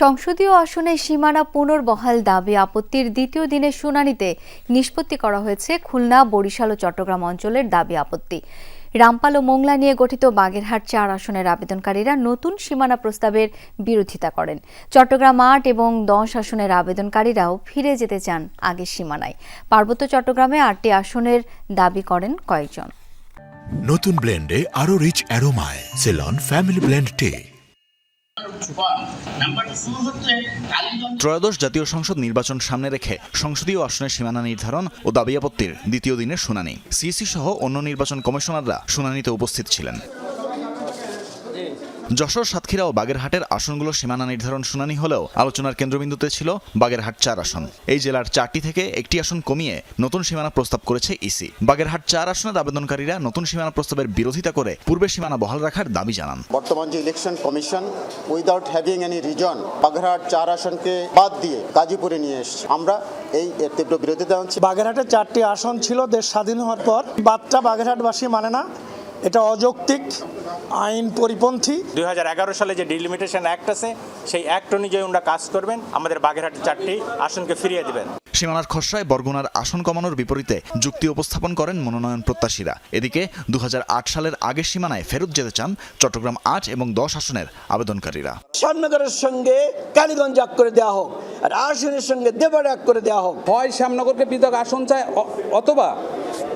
সংসদীয় আসনে সীমানা পুনর্বহাল দাবি আপত্তির দ্বিতীয় দিনের শুনানিতে নিষ্পত্তি করা হয়েছে খুলনা, বরিশাল ও চট্টগ্রাম অঞ্চলের দাবি আপত্তি। রামপাল ও মোংলা নিয়ে গঠিত বাগেরহাট চার আসনের আবেদনকারীরা নতুন সীমানা প্রস্তাবের বিরোধিতা করেন। চট্টগ্রাম আট এবং দশ আসনের আবেদনকারীরাও ফিরে যেতে চান আগের সীমানায়। পার্বত্য চট্টগ্রামে আটটি আসনের দাবি করেন কয়েকজন। নতুন ব্লেন্ডে আরও রিচ অ্যারোমায়, সেলন, ফ্যামিলি ব্লেন্ড টে। ত্রয়োদশ জাতীয় সংসদ নির্বাচন সামনে রেখে সংসদীয় আসনের সীমানা নির্ধারণ ও দাবি আপত্তির দ্বিতীয় দিনের শুনানি। সিইসি সহ অন্য নির্বাচন কমিশনাররা শুনানিতে উপস্থিত ছিলেন। যশোর সাতক্ষীরা ও বাগেরহাটের আসনগুলো সীমানা নির্ধারণ শুনানি হলেও আলোচনার কেন্দ্রবিন্দুতে ছিল বাগেরহাট চার আসন। এই জেলার চারটি থেকে একটি আসন কমিয়ে নতুন সীমানা প্রস্তাব করেছে ইসি। বাগেরহাট চার আসনের আবেদনকারীরা নতুন সীমানা প্রস্তাবের বিরোধিতা করে পূর্বের সীমানা বহাল রাখার দাবি জানান। বর্তমান যে election commission without having any reason Bagerhat চার আসনকে বাদ দিয়ে গাজীপুরে নিয়ে এসছে। আমরা এই এর তীব্র বিরোধিতা জানাচ্ছি। বাগেরহাটে চারটি আসন ছিল দেশ স্বাধীন হওয়ার পর। বাচ্চা বাগেরহাটবাসী মানে না। এটা অযৌক্তিক আইন পরিপন্থী। দুই সালে যে ডিলিমিটেশন অ্যাক্ট আছে সেই অ্যাক্ট অনুযায়ী ওনারা কাজ করবেন আমাদের বাগেরহাটের চারটি আসনকে ফিরিয়ে দেবেন। সীমানার খসড়ায় বরগুনার আসন কমানোর বিপরীতে যুক্তি উপস্থাপন করেন মনোনয়ন প্রত্যাশীরা। এদিকে দু হাজার আট সালের আগের সীমানায় ফেরত যেতে চান চট্টগ্রাম আট এবং দশ আসনের আবেদনকারীরা। শ্যামনগরের সঙ্গে কালীগঞ্জ এক করে দেওয়া হোক আর আসনের সঙ্গে দেবার এক করে দেওয়া হোক। হয় শ্যামনগরকে পৃথক আসন চায় অথবা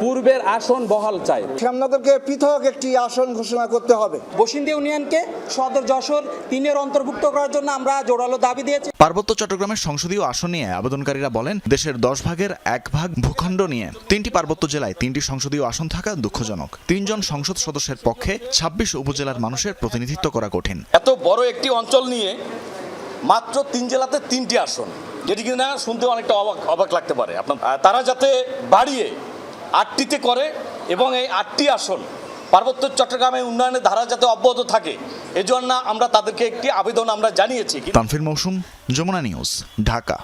পূর্বের আসন বহাল চায় শ্যামনগরকে পৃথক একটি আসন ঘোষণা করতে হবে। বসিন্দি ইউনিয়নকে সদর যশোর তিনের অন্তর্ভুক্ত করার জন্য আমরা জোরালো দাবি দিয়েছি। পার্বত্য চট্টগ্রামের সংসদীয় আসন নিয়ে আবেদনকারীরা বলেন দেশের দশ ভাগের এক ভাগ ভূখণ্ড নিয়ে তিনটি পার্বত্য জেলায় তিনটি সংসদীয় আসন থাকা দুঃখজনক। তিনজন সংসদ সদস্যের পক্ষে ছাব্বিশ উপজেলার মানুষের প্রতিনিধিত্ব করা কঠিন। এত বড় একটি অঞ্চল নিয়ে মাত্র তিন জেলাতে তিনটি আসন যেটি কিনা শুনতে অনেকটা অবাক অবাক লাগতে পারে। আপনার তারা যাতে বাড়িয়ে আটটিতে করে এবং এই আটটি আসন পার্বত্য চট্টগ্রামের উন্নয়নের ধারা যাতে অব্যাহত থাকে, এজন্য আমরা তাদেরকে একটি আবেদন আমরা জানিয়েছি। তানফির মৌসুম, যমুনা নিউজ, ঢাকা।